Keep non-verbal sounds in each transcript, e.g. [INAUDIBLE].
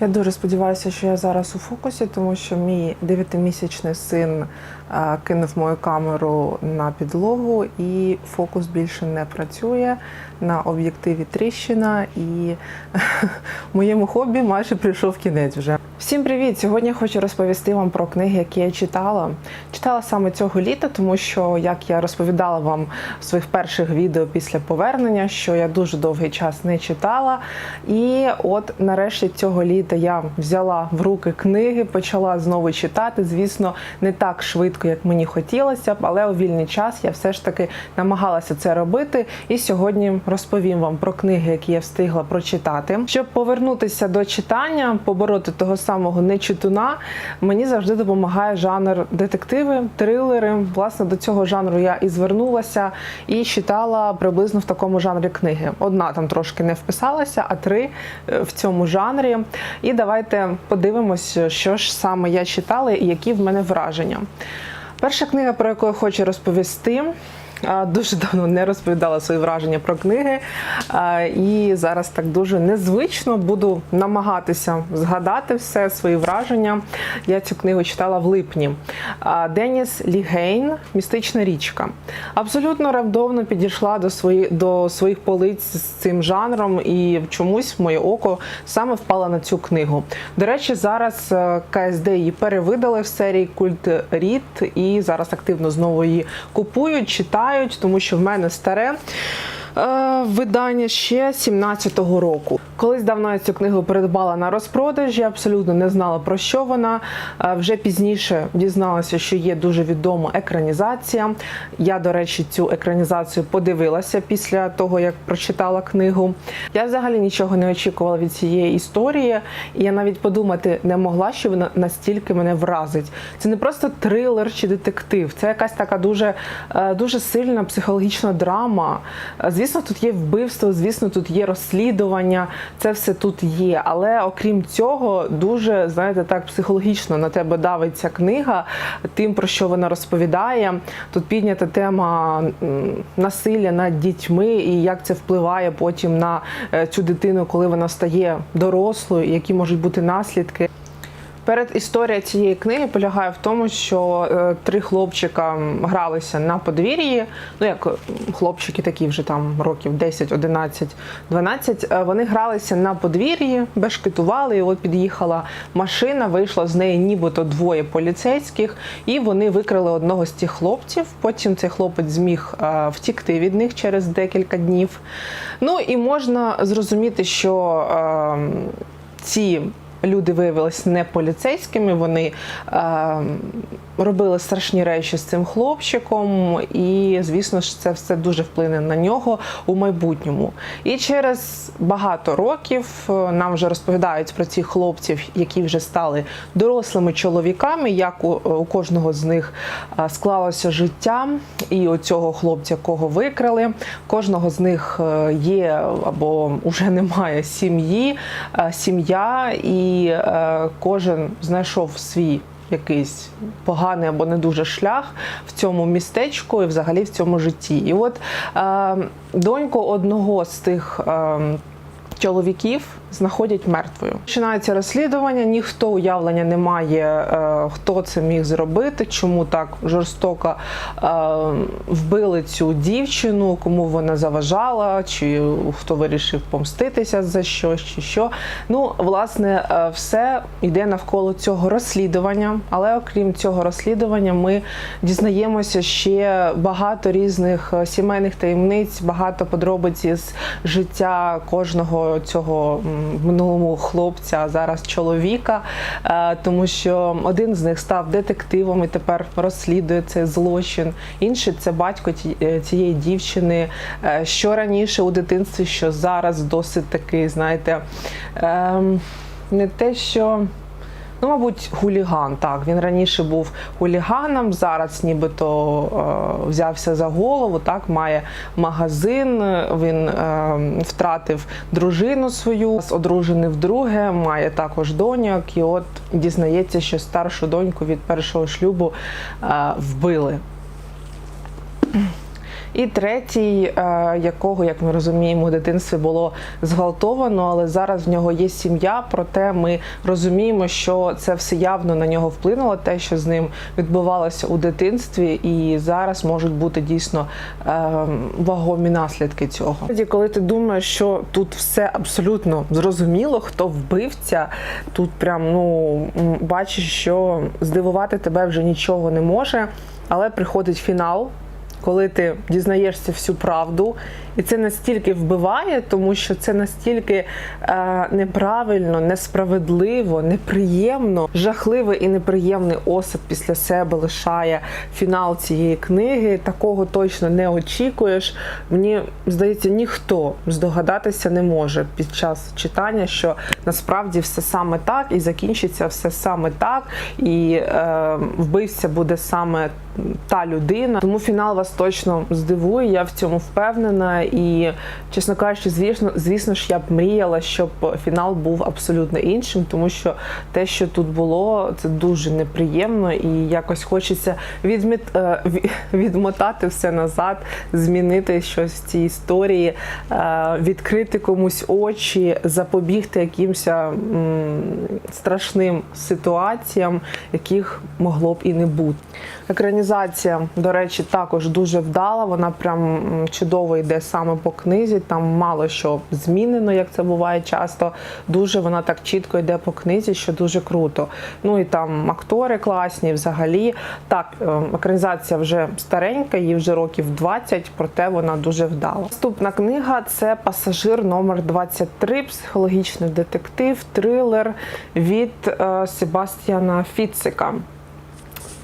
Я дуже сподіваюся, що я зараз у фокусі, тому що мій дев'ятимісячний син е, кинув мою камеру на підлогу, і фокус більше не працює. На об'єктиві тріщина, і [LAUGHS] моєму хобі майже прийшов кінець вже. Всім привіт! Сьогодні хочу розповісти вам про книги, які я читала. Читала саме цього літа, тому що, як я розповідала вам в своїх перших відео після повернення, що я дуже довгий час не читала. І от нарешті цього літа я взяла в руки книги, почала знову читати. Звісно, не так швидко, як мені хотілося б, але у вільний час я все ж таки намагалася це робити. І сьогодні розповім вам про книги, які я встигла прочитати. Щоб повернутися до читання, побороти того самого нечитуна, мені завжди допомагає жанр детективи, трилери. Власне, до цього жанру я і звернулася і читала приблизно в такому жанрі книги. Одна там трошки не вписалася, а три е, в цьому жанрі. І давайте подивимось, що ж саме я читала і які в мене враження. Перша книга, про яку я хочу розповісти. Дуже давно не розповідала свої враження про книги, і зараз так дуже незвично буду намагатися згадати все свої враження. Я цю книгу читала в липні. Деніс Лігейн Містична річка. Абсолютно рандомно підійшла до свої, до своїх полиць з цим жанром, і чомусь моє око саме впало на цю книгу. До речі, зараз е, КСД її перевидали в серії Культ Рід, і зараз активно знову її купують, читають, тому що в мене старе. Е, Видання ще 17-го року. Колись давно я цю книгу придбала на розпродажі, абсолютно не знала про що вона. Е, Вже пізніше дізналася, що є дуже відома екранізація. Я, до речі, цю екранізацію подивилася після того, як прочитала книгу. Я взагалі нічого не очікувала від цієї історії, і я навіть подумати не могла, що вона настільки мене вразить. Це не просто трилер чи детектив, це якась така дуже, е, дуже сильна психологічна драма. Е, Звісно, тут є вбивство, звісно, тут є розслідування, це все тут є. Але окрім цього, дуже знаєте, так психологічно на тебе давиться книга, тим про що вона розповідає. Тут піднята тема насилля над дітьми і як це впливає потім на е, цю дитину, коли вона стає дорослою, які можуть бути наслідки. Перед історія цієї книги полягає в тому, що е, три хлопчика гралися на подвір'ї. Ну як хлопчики, такі вже там років 10, 11, 12, е, Вони гралися на подвір'ї, бешкетували. І от під'їхала машина, вийшло з неї нібито двоє поліцейських, і вони викрили одного з цих хлопців. Потім цей хлопець зміг е, втікти від них через декілька днів. Ну і можна зрозуміти, що е, ці люди виявилися не поліцейськими, вони е, робили страшні речі з цим хлопчиком, і, звісно ж, це все дуже вплине на нього у майбутньому. І через багато років е, нам вже розповідають про цих хлопців, які вже стали дорослими чоловіками, як у, у кожного з них е, склалося життя, і у цього хлопця, кого викрали, кожного з них е, є або вже [LAUGHS] немає сім'ї, е, сім'я, і е, кожен знайшов свій. Якийсь поганий або не дуже шлях в цьому містечку і взагалі в цьому житті. І от е, доньку одного з тих е, чоловіків знаходять мертвою. Починається розслідування, ніхто уявлення не має, е, хто це міг зробити, чому так жорстоко е, вбили цю дівчину, кому вона заважала, чи хто вирішив помститися за щось, чи що. Ну, власне, е, все йде навколо цього розслідування. Але окрім цього розслідування, ми дізнаємося ще багато різних сімейних таємниць, багато подробиць з життя кожного цього в минулому хлопця, зараз чоловіка, е, тому що один з них став детективом і тепер розслідує цей злочин. Інший це батько е, цієї дівчини, е, що раніше у дитинстві, що зараз досить такий, знаєте, ем, не те, що. Ну, мабуть, хуліган. Так, він раніше був хуліганом, зараз нібито е, взявся за голову. Так, має магазин. Він е, втратив дружину свою, одружений вдруге, має також доньок. І от дізнається, що старшу доньку від першого шлюбу е, вбили. І третій, е, якого, як ми розуміємо, у дитинстві було зґвалтовано, але зараз в нього є сім'я. Проте ми розуміємо, що це все явно на нього вплинуло, те, що з ним відбувалося у дитинстві, і зараз можуть бути дійсно е, вагомі наслідки цього. Коли ти думаєш, що тут все абсолютно зрозуміло, хто вбивця, тут прям ну бачиш, що здивувати тебе вже нічого не може, але приходить фінал. Коли ти дізнаєшся всю правду, і це настільки вбиває, тому що це настільки е, неправильно, несправедливо, неприємно, жахливий і неприємний осад після себе лишає фінал цієї книги. Такого точно не очікуєш. Мені здається, ніхто здогадатися не може під час читання, що насправді все саме так, і закінчиться все саме так, і е, вбивця буде саме та людина. Тому фінал вас точно здивує. Я в цьому впевнена. І, чесно кажучи, звісно, звісно ж, я б мріяла, щоб фінал був абсолютно іншим, тому що те, що тут було, це дуже неприємно, і якось хочеться відміт, е, відмотати все назад, змінити щось в цій історії, е, відкрити комусь очі, запобігти якимось страшним ситуаціям, яких могло б і не бути. Екранізація, до речі, також дуже вдала. Вона прям чудово йде саме по книзі. Там мало що змінено, як це буває часто. Дуже вона так чітко йде по книзі, що дуже круто. Ну і там актори класні, взагалі. Так, е, екранізація вже старенька, їй вже років 20, проте вона дуже вдала. Наступна книга це пасажир номер 23 психологічний детектив, трилер від е, Себастьяна Фіцика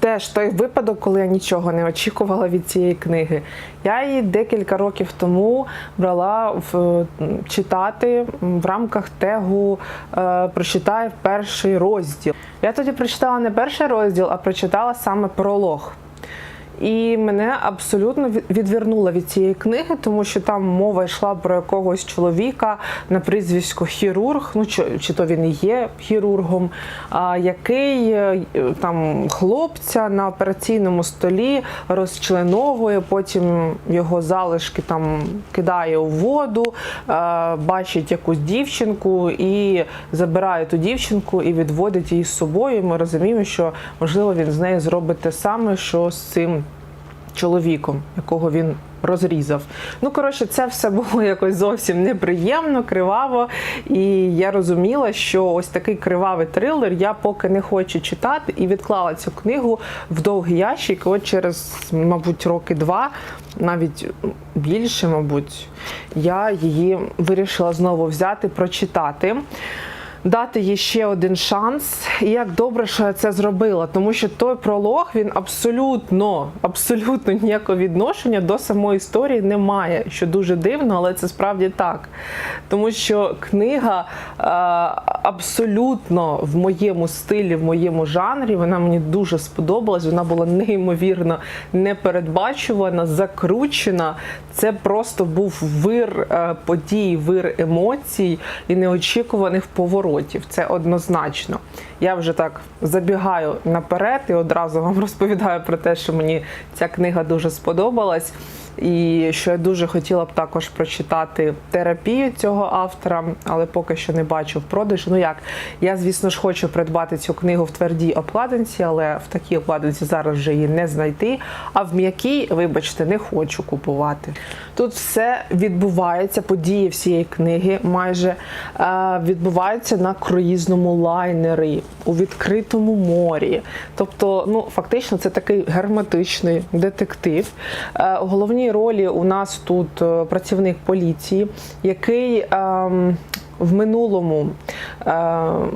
теж той випадок, коли я нічого не очікувала від цієї книги. Я її декілька років тому брала в читати в рамках тегу е, прочитаю перший розділ. Я тоді прочитала не перший розділ, а прочитала саме пролог. І мене абсолютно від- відвернуло від цієї книги, тому що там мова йшла про якогось чоловіка на прізвисько хірург, ну чи, чи то він і є хірургом, а, який е, там хлопця на операційному столі розчленовує, потім його залишки там кидає у воду, е, бачить якусь дівчинку і забирає ту дівчинку і відводить її з собою. Ми розуміємо, що можливо він з нею зробить те саме, що з цим чоловіком, якого він розрізав. Ну, коротше, це все було якось зовсім неприємно, криваво. І я розуміла, що ось такий кривавий трилер я поки не хочу читати і відклала цю книгу в довгий ящик. От через, мабуть, роки два, навіть більше, мабуть, я її вирішила знову взяти, прочитати дати їй ще один шанс. І як добре, що я це зробила, тому що той пролог він абсолютно, абсолютно ніякого відношення до самої історії не має, що дуже дивно, але це справді так. Тому що книга е, абсолютно в моєму стилі, в моєму жанрі, вона мені дуже сподобалась. Вона була неймовірно непередбачувана, закручена. Це просто був вир е, подій, вир емоцій і неочікуваних поворотів. Це однозначно. Я вже так забігаю наперед і одразу вам [LAUGHS] розповідаю про те, що мені ця книга дуже сподобалась. І що я дуже хотіла б також прочитати терапію цього автора, але поки що не бачу в продажу. Ну як я, звісно ж, хочу придбати цю книгу в твердій обкладинці, але в такій обкладинці зараз вже її не знайти. А в м'якій, вибачте, не хочу купувати. Тут все відбувається, події всієї книги майже е, відбуваються на круїзному лайнері у відкритому морі. Тобто, ну фактично, це такий герметичний детектив. Е, у головній ролі у нас тут е, працівник поліції, який. В минулому е,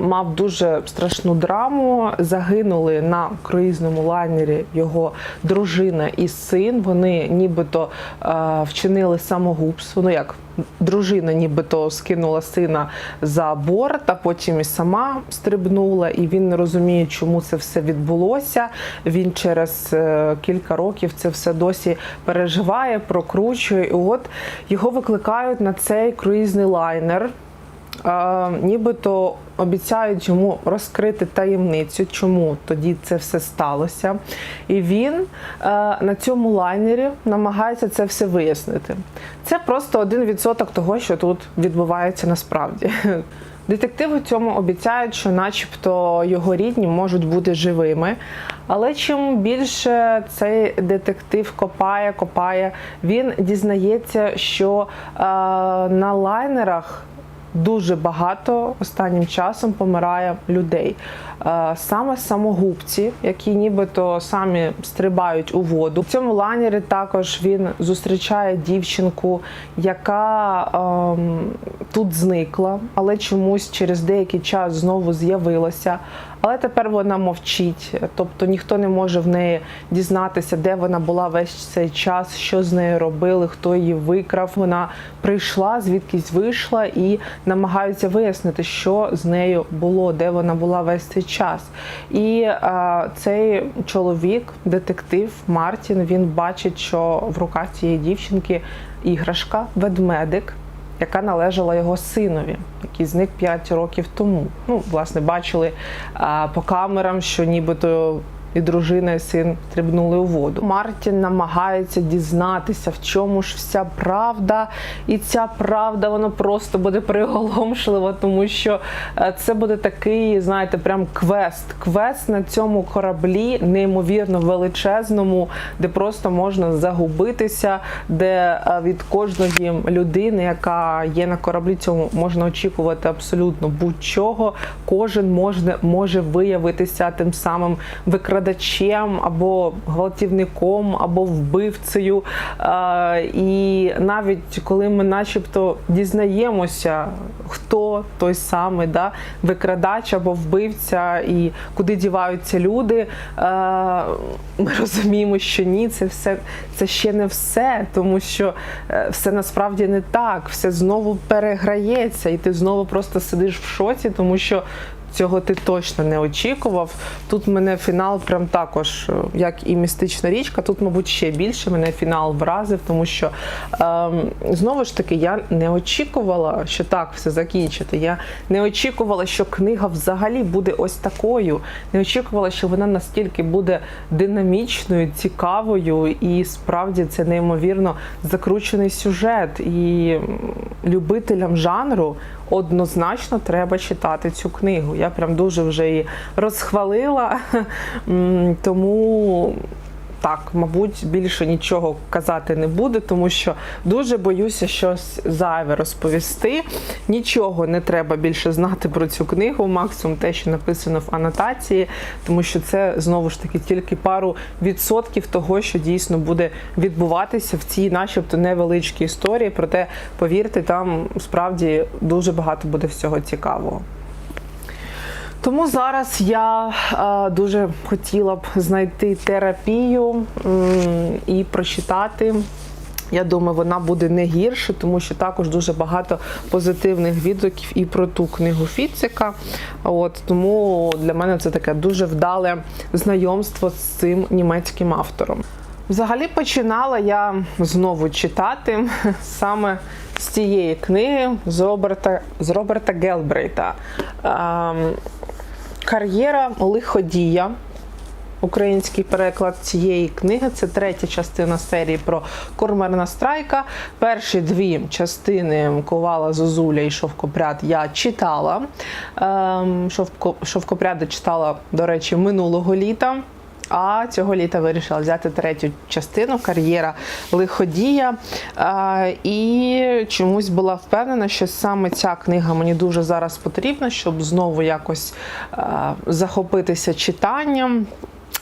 мав дуже страшну драму. Загинули на круїзному лайнері його дружина і син. Вони нібито е, вчинили самогубство. Ну як дружина, нібито скинула сина за борт, а потім і сама стрибнула, і він не розуміє, чому це все відбулося. Він через е, кілька років це все досі переживає, прокручує. І от його викликають на цей круїзний лайнер. Е, нібито обіцяють йому розкрити таємницю, чому тоді це все сталося. І він е, на цьому лайнері намагається це все вияснити. Це просто один відсоток того, що тут відбувається насправді. [LAUGHS] Детективи цьому обіцяють, що, начебто, його рідні можуть бути живими. Але чим більше цей детектив копає, копає, він дізнається, що е, на лайнерах дуже багато останнім часом помирає людей. Е, Саме самогубці, які нібито самі стрибають у воду. В цьому лайнері також він зустрічає дівчинку, яка ем, тут зникла, але чомусь через деякий час знову з'явилася. Але тепер вона мовчить, тобто ніхто не може в неї дізнатися, де вона була весь цей час, що з нею робили, хто її викрав. Вона прийшла, звідкись вийшла і намагаються вияснити, що з нею було, де вона була весь цей. І е, цей чоловік, детектив Мартін, він бачить, що в руках цієї дівчинки іграшка, ведмедик яка належала його синові, який зник 5 років тому. Ну, власне, бачили а, по камерам, що нібито. І дружина, і син стрибнули у воду. Мартін намагається дізнатися, в чому ж вся правда, і ця правда вона просто буде приголомшлива, тому що е, це буде такий, знаєте, прям квест. Квест на цьому кораблі, неймовірно величезному, де просто можна загубитися, де е, від кожної людини, яка є на кораблі, цьому можна очікувати абсолютно будь-чого. Кожен може, може виявитися тим самим викрадачем або гвалтівником, або вбивцею. І навіть коли ми, начебто, дізнаємося, хто той самий да, викрадач або вбивця, і куди діваються люди, ми розуміємо, що ні, це все це ще не все, тому що е, все насправді не так, все знову переграється, і ти знову просто сидиш в шоці, тому що. Цього ти точно не очікував. Тут мене фінал прям також, е, як і містична річка. Тут, мабуть, ще більше мене фінал вразив, тому що ем, знову ж таки я не очікувала, що так все закінчити. Я не очікувала, що книга взагалі буде ось такою. Не очікувала, що вона настільки буде динамічною, цікавою, і справді це неймовірно закручений сюжет. І любителям жанру однозначно треба читати цю книгу. Я прям дуже вже її розхвалила. [LAUGHS] Тому. Так, мабуть, більше нічого казати не буду, тому що дуже боюся щось зайве розповісти. Нічого не треба більше знати про цю книгу, максимум те, що написано в анотації, тому що це знову ж таки тільки пару відсотків того, що дійсно буде відбуватися в цій, начебто, невеличкій історії. Проте, повірте, там справді дуже багато буде всього цікавого. Тому зараз я е, дуже хотіла б знайти терапію і прочитати. Я думаю, вона буде не гірше, тому що також дуже багато позитивних відгуків і про ту книгу Фіцика. От тому для мене це таке дуже вдале знайомство з цим німецьким автором. Взагалі починала я знову читати [LAUGHS] саме з цієї книги з Роберта, з Роберта Гелбрейта. Ем, Кар'єра лиходія. Український переклад цієї книги це третя частина серії про Кормерна Страйка. Перші дві частини Ковала Зозуля і Шовкопряд я читала. Ем, Шовко, Шовкопряда читала, до речі, минулого літа. А цього літа вирішила взяти третю частину кар'єра лиходія. І чомусь була впевнена, що саме ця книга мені дуже зараз потрібна, щоб знову якось захопитися читанням.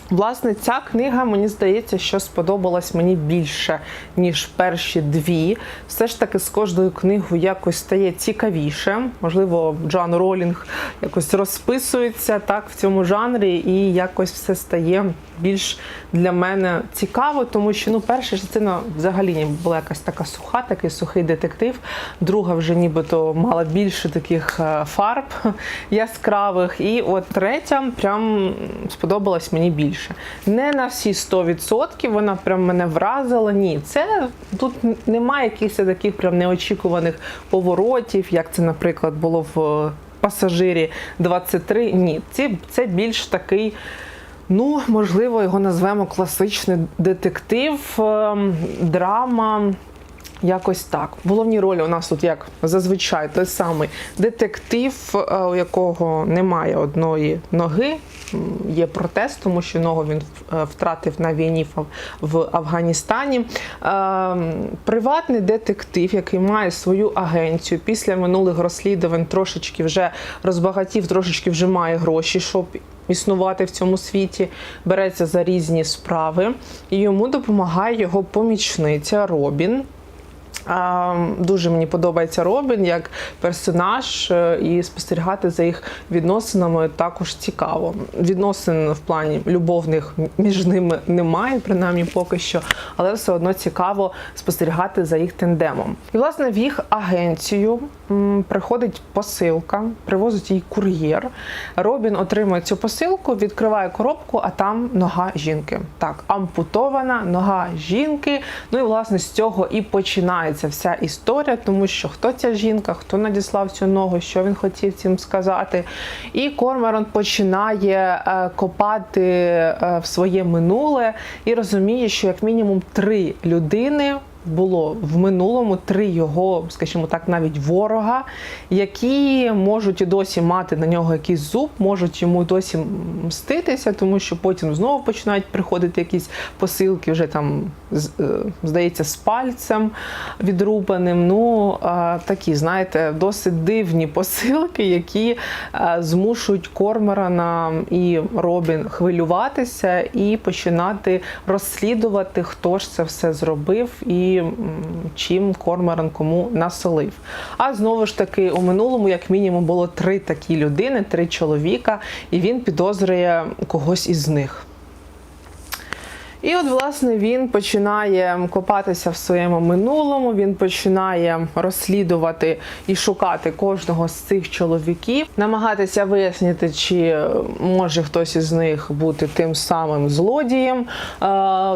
Власне, ця книга, мені здається, що сподобалась мені більше, ніж перші дві. Все ж таки, з кожною книгою якось стає цікавіше. Можливо, Джоан Ролінг якось розписується так в цьому жанрі, і якось все стає більш для мене цікаво, тому що ну, перша частина взагалі була якась така суха, такий сухий детектив. Друга вже нібито мала більше таких е, фарб [LAUGHS] яскравих. І от третя прям сподобалась мені більше. Більше. Не на всі 100% вона прям мене вразила. Ні, це тут немає якихось таких прям неочікуваних поворотів, як це, наприклад, було в е, пасажирі 23. Ні, це, це більш такий. Ну, можливо, його назвемо класичний детектив, ем, драма. Якось так. В головній ролі у нас тут, як зазвичай, той самий детектив, е, у якого немає одної ноги. Є протез, тому що ногу він е, втратив на війні в- Афганістані. Ем, Приватний детектив, який має свою агенцію, після минулих розслідувань трошечки вже розбагатів, трошечки вже має гроші, щоб існувати в цьому світі, береться за різні справи, і йому допомагає його помічниця Робін. Дуже мені подобається Робін як персонаж, е, і спостерігати за їх відносинами також цікаво. Відносин в плані любовних між ними немає, принаймні поки що, але все одно цікаво спостерігати за їх тендемом. І власне в їх агенцію приходить посилка, привозить їй кур'єр. Робін отримує цю посилку, відкриває коробку, а там нога жінки. Так, ампутована нога жінки. Ну і власне з цього і починається вся історія, тому що хто ця жінка, хто надіслав цю ногу, що він хотів цим сказати. І Кормерон починає е, копати е, в своє минуле і розуміє, що як мінімум три людини. Було в минулому три його, скажімо так, навіть ворога, які можуть і досі мати на нього якийсь зуб, можуть йому досі мститися, тому що потім знову починають приходити якісь посилки, вже там е, здається, з пальцем відрубаним. Ну такі, знаєте, досить дивні посилки, які е, змушують Корморана і Робін хвилюватися і починати розслідувати, хто ж це все зробив і м, чим Корморан кому насолив. А знову ж таки, у минулому, як мінімум, було три такі людини, три чоловіка, і він підозрює когось із них. І от, власне, він починає копатися в своєму минулому, він починає розслідувати і шукати кожного з цих чоловіків, намагатися вияснити, чи може хтось із них бути тим самим злодієм, е,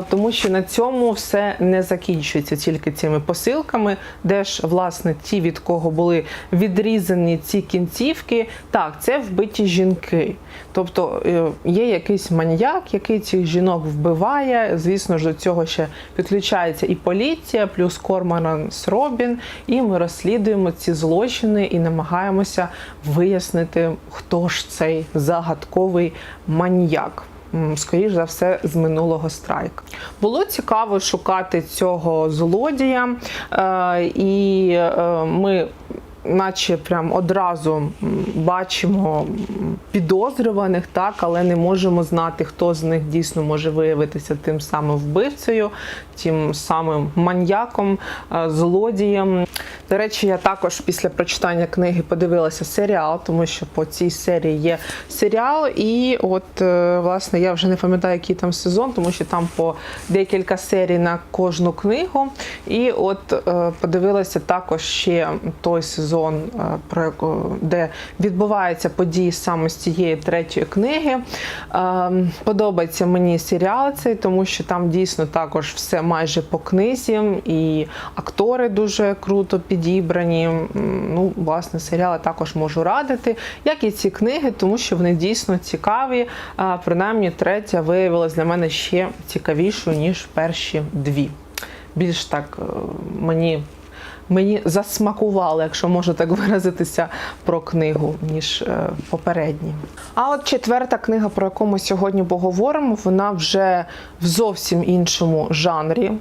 тому що на цьому все не закінчується тільки цими посилками, де ж, власне, ті, від кого були відрізані ці кінцівки, так, це вбиті жінки. Тобто е, є якийсь маньяк, який цих жінок вбиває. Звісно ж, до цього ще підключається і поліція, плюс Корморан з Робін. І ми розслідуємо ці злочини і намагаємося вияснити, хто ж цей загадковий маньяк. Скоріш за все, з минулого страйк. Було цікаво шукати цього злодія, е, і е, ми наче прям одразу бачимо підозрюваних, так, але не можемо знати, хто з них дійсно може виявитися тим самим вбивцею, тим самим маньяком, е, злодієм. До речі, я також після прочитання книги подивилася серіал, тому що по цій серії є серіал, і от е, власне я вже не пам'ятаю, який там сезон, тому що там по декілька серій на кожну книгу. І от е, подивилася також ще той сезон, е, про де відбуваються події саме з цієї третьої книги. Е, Подобається мені серіал цей, тому що там дійсно також все майже по книзі, і актори дуже круто підібрані. Ну, власне, серіали також можу радити, як і ці книги, тому що вони дійсно цікаві. Принаймні, третя виявилась для мене ще цікавішою, ніж перші дві. Більш так е, мені. Мені засмакували, якщо можу так [LAUGHS] виразитися, про книгу, ніж е, попередні. А от четверта книга, про яку ми сьогодні поговоримо, вона вже в зовсім іншому жанрі.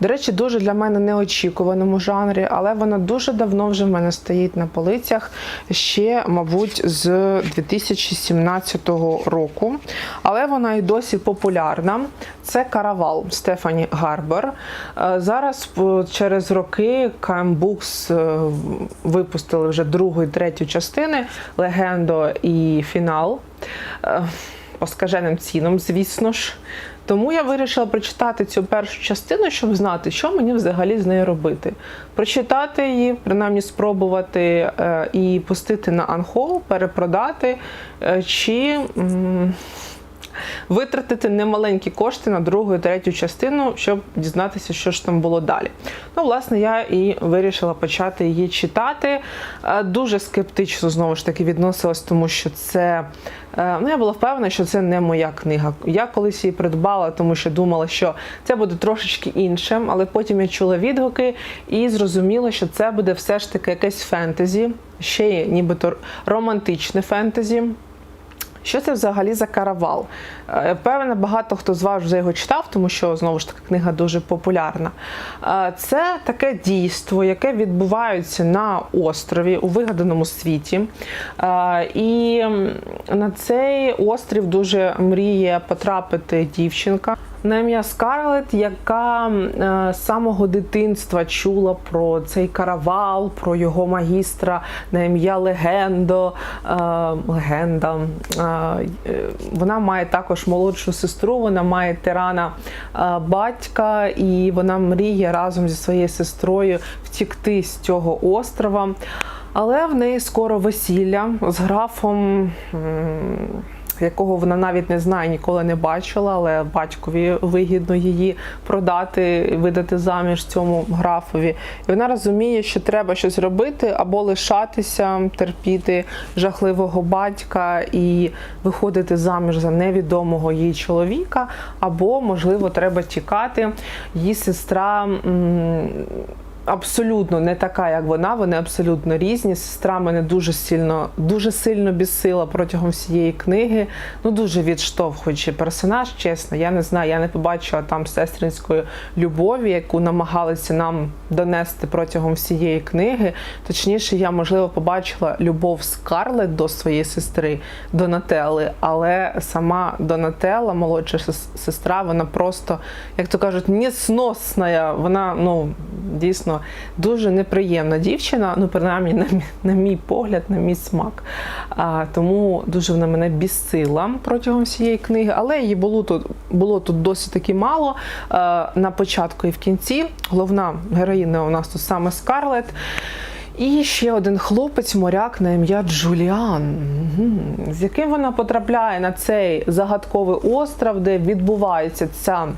До речі, дуже для мене неочікуваному жанрі, але вона дуже давно вже в мене стоїть на полицях, ще, мабуть, з 2017 року. Але вона і досі популярна. Це Каравал Стефані Гарбер. Е, Зараз е, через роки KM Books е, випустили вже другу і третю частини Легендо і фінал. Е, По скаженим цінам, звісно ж. Тому я вирішила прочитати цю першу частину, щоб знати, що мені взагалі з нею робити. Прочитати її, принаймні спробувати е, і пустити на анхол, перепродати, е, чи витратити немаленькі кошти на другу і третю частину, щоб дізнатися, що ж там було далі. Ну, власне, я і вирішила почати її читати. Е, Дуже скептично знову ж таки відносилась, тому що це. е, Ну, я була впевнена, що це не моя книга. Я колись її придбала, тому що думала, що це буде трошечки іншим, але потім я чула відгуки і зрозуміла, що це буде все ж таки якесь фентезі, ще й нібито романтичне фентезі. Що це взагалі за каравал? Е, Впевнена, багато хто з вас вже його читав, тому що знову ж таки книга дуже популярна. Е, Це таке дійство, яке відбувається на острові у вигаданому світі. Е, І на цей острів дуже мріє потрапити дівчинка. На ім'я Скарлет, яка з самого дитинства чула про цей каравал, про його магістра на ім'я Легендо. Е, Легенда. Е, е, Вона має також молодшу сестру, вона має тирана батька, і вона мріє разом зі своєю сестрою втікти з цього острова. Але в неї скоро весілля з графом. Якого вона навіть не знає, ніколи не бачила, але батькові вигідно її продати, видати заміж цьому графові. І вона розуміє, що треба щось робити або лишатися, терпіти жахливого батька і виходити заміж за невідомого їй чоловіка, або, можливо, треба тікати. Її сестра. Абсолютно не така, як вона. Вони абсолютно різні. Сестра мене дуже сильно, дуже сильно бісила протягом всієї книги. Ну дуже відштовхуючий персонаж. Чесно, я не знаю. Я не побачила там сестринської любові, яку намагалися нам донести протягом всієї книги. Точніше, я можливо побачила любов Скарлет до своєї сестри Донателли, але сама Донателла, молодша сестра, вона просто, як то кажуть, несносна. Вона ну дійсно дуже неприємна дівчина. Ну, принаймні, на, мій- на мій погляд, на мій смак. А, тому дуже вона мене бісила протягом всієї книги, але її було тут було тут досить таки мало. А, на початку і в кінці. Головна героїня у нас тут саме Скарлет. І ще один хлопець, моряк на ім'я Джуліан, з яким вона потрапляє на цей загадковий остров, де відбувається ця.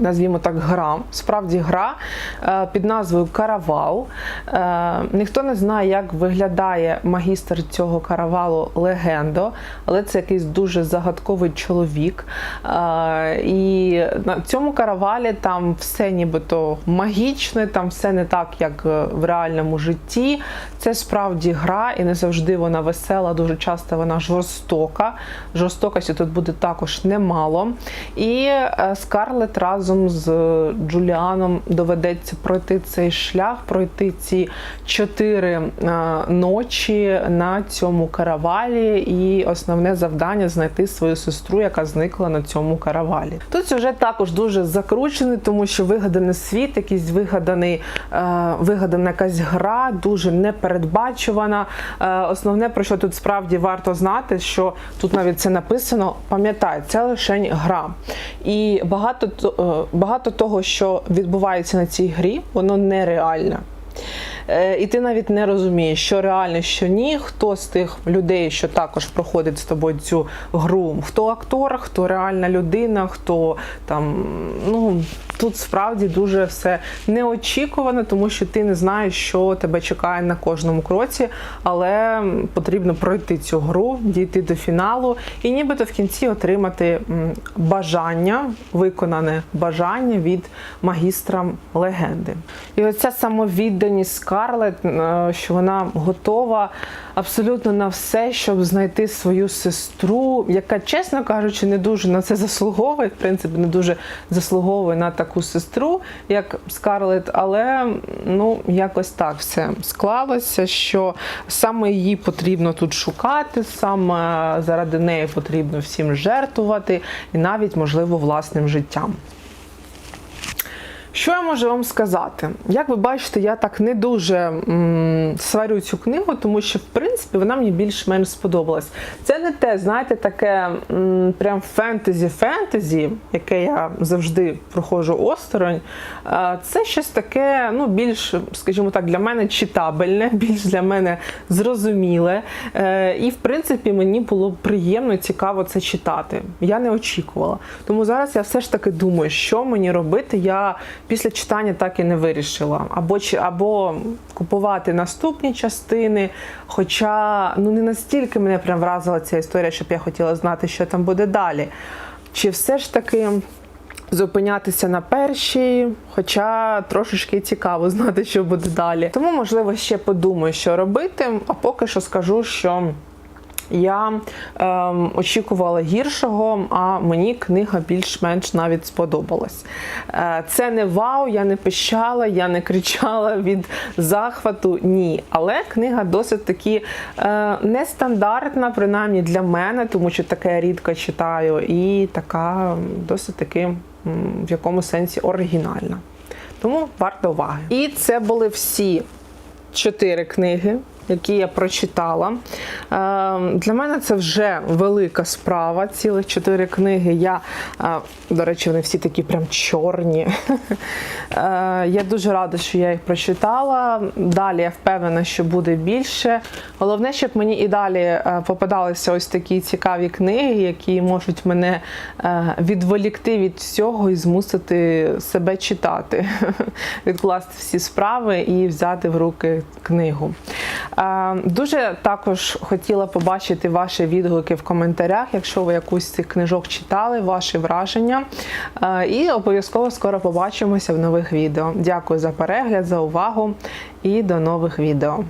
Назвімо так, гра, справді гра е, під назвою Каравал. Е, Ніхто не знає, як виглядає магістр цього каравалу Легендо, але це якийсь дуже загадковий чоловік. Е, І на цьому каравалі там все нібито магічне, там все не так, як в реальному житті. Це справді гра, і не завжди вона весела, дуже часто вона жорстока. Жорстокості тут буде також немало. І Скарлет разом з Джуліаном доведеться пройти цей шлях, пройти ці чотири е, ночі на цьому каравалі. І основне завдання знайти свою сестру, яка зникла на цьому каравалі. Тут сюжет також дуже закручений, тому що вигаданий світ, якийсь вигаданий, е, вигадана якась гра, дуже непередбачувана. Е, основне, про що тут справді варто знати, що тут навіть це написано, пам'ятай, це лише гра. І багато, то- е, багато того, що відбувається на цій грі, воно нереальне. Е, І ти навіть не розумієш, що реально, що ні. Хто з тих людей, що також проходить з тобою цю гру, хто актор, хто реальна людина, хто там. Ну тут справді дуже все неочікувано, тому що ти не знаєш, що тебе чекає на кожному кроці, але потрібно пройти цю гру, дійти до фіналу і нібито в кінці отримати бажання, виконане бажання від магістра легенди. І оця самовідданість Скарлет, е, що вона готова абсолютно на все, щоб знайти свою сестру, яка, чесно кажучи, не дуже на це заслуговує, в принципі, не дуже заслуговує на таку сестру, як Скарлет, але ну якось так все склалося, що саме її потрібно тут шукати, саме заради неї потрібно всім жертвувати і навіть, можливо, власним життям. Що я можу вам сказати? Як ви бачите, я так не дуже м, сварю цю книгу, тому що в принципі вона мені більш-менш сподобалась. Це не те, знаєте, таке м, прям фентезі-фентезі, яке я завжди проходжу осторонь. Це щось таке, ну, більш, скажімо так, для мене читабельне, [LAUGHS] більш для мене зрозуміле. Е, І в принципі мені було приємно цікаво це читати. Я не очікувала. Тому зараз я все ж таки думаю, що мені робити. Я після читання так і не вирішила. Або або купувати наступні частини. Хоча ну не настільки мене прям вразила ця історія, щоб я хотіла знати, що там буде далі. Чи все ж таки зупинятися на першій, хоча трошечки цікаво знати, що буде далі. Тому, можливо, ще подумаю, що робити, а поки що скажу, що. Я ем, очікувала гіршого, а мені книга більш-менш навіть сподобалась. Е, це не вау, я не пищала, я не кричала від захвату. Ні. Але книга досить таки е, нестандартна, принаймні для мене, тому що таке рідко читаю, і така досить таки в якому сенсі оригінальна. Тому варто уваги. І це були всі чотири книги, які я прочитала. Е, Для мене це вже велика справа. Цілих чотири книги. Я, е, до речі, вони всі такі прям чорні. [LAUGHS] Е, Я дуже рада, що я їх прочитала. Далі я впевнена, що буде більше. Головне, щоб мені і далі е, попадалися ось такі цікаві книги, які можуть мене відволікти від всього і змусити себе читати, [LAUGHS] відкласти всі справи і взяти в руки книгу. Дуже також хотіла побачити ваші відгуки в коментарях, якщо ви якусь з цих книжок читали, ваші враження. І обов'язково скоро побачимося в нових відео. Дякую за перегляд, за увагу і до нових відео.